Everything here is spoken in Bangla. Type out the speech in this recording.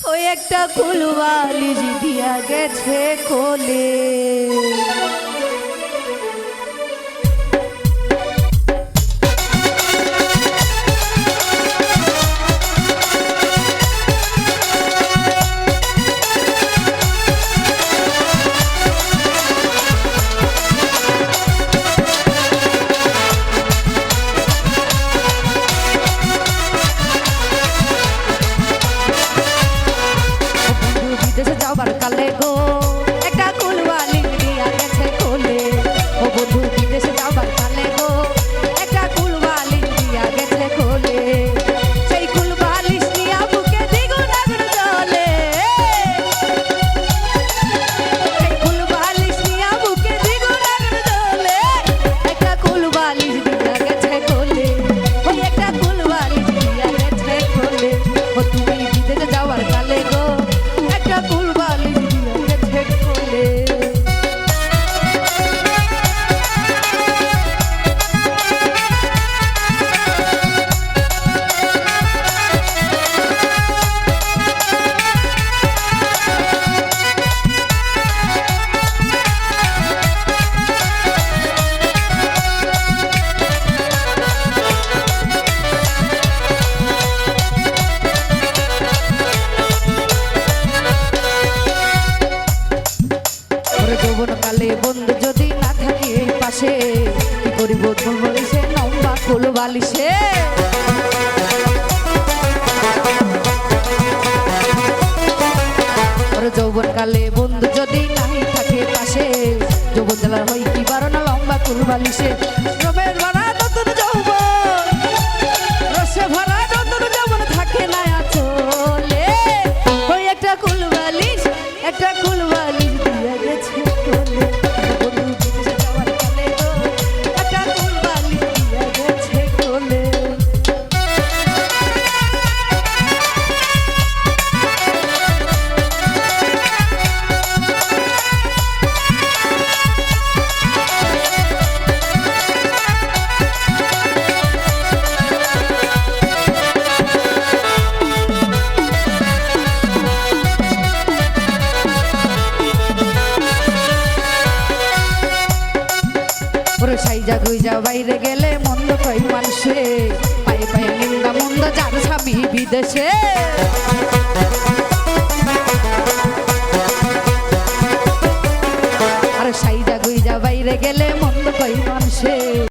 ওই একটা কুলবালি দিয়া গেছে কোলে যাবার কালে গো। একটা কুলবালি দিয়া গেছে কোলে। ও বন্ধু বিদেশে যাবার কালে গো। একটা কুলবালি দিয়া গেছে কোলে। সেই কুলবালিশ নিয়া বুকে দ্বিগুণ আগুন জ্বলে। সেই কুলবালিশ নিয়া বুকে দ্বিগুণ আগুন জ্বলে। একটা কুলবালিশ দিয়া গেছে কোলে। ওই একটা কুলবালিশ দিয়া গেছে কোলে। ও তুমি বিদেশে যাওয়ার কালে বন্ধু যদি না থাকে পাশে করিব তোর বলিসে নম্বা কুল বালিশে? যৌবন কালে বন্ধু যদি নাই থাকে পাশে যৌবন জেলার হই কি বারো না লম্বা কুল বালিশে। সাইজা গুইজা বাইরে গেলে মন্দ কই মানুষে পাই পাই নিন্দা মন্দ যার স্বামী বিদেশে। আর সাইজা গুইজা বাইরে গেলে মন্দ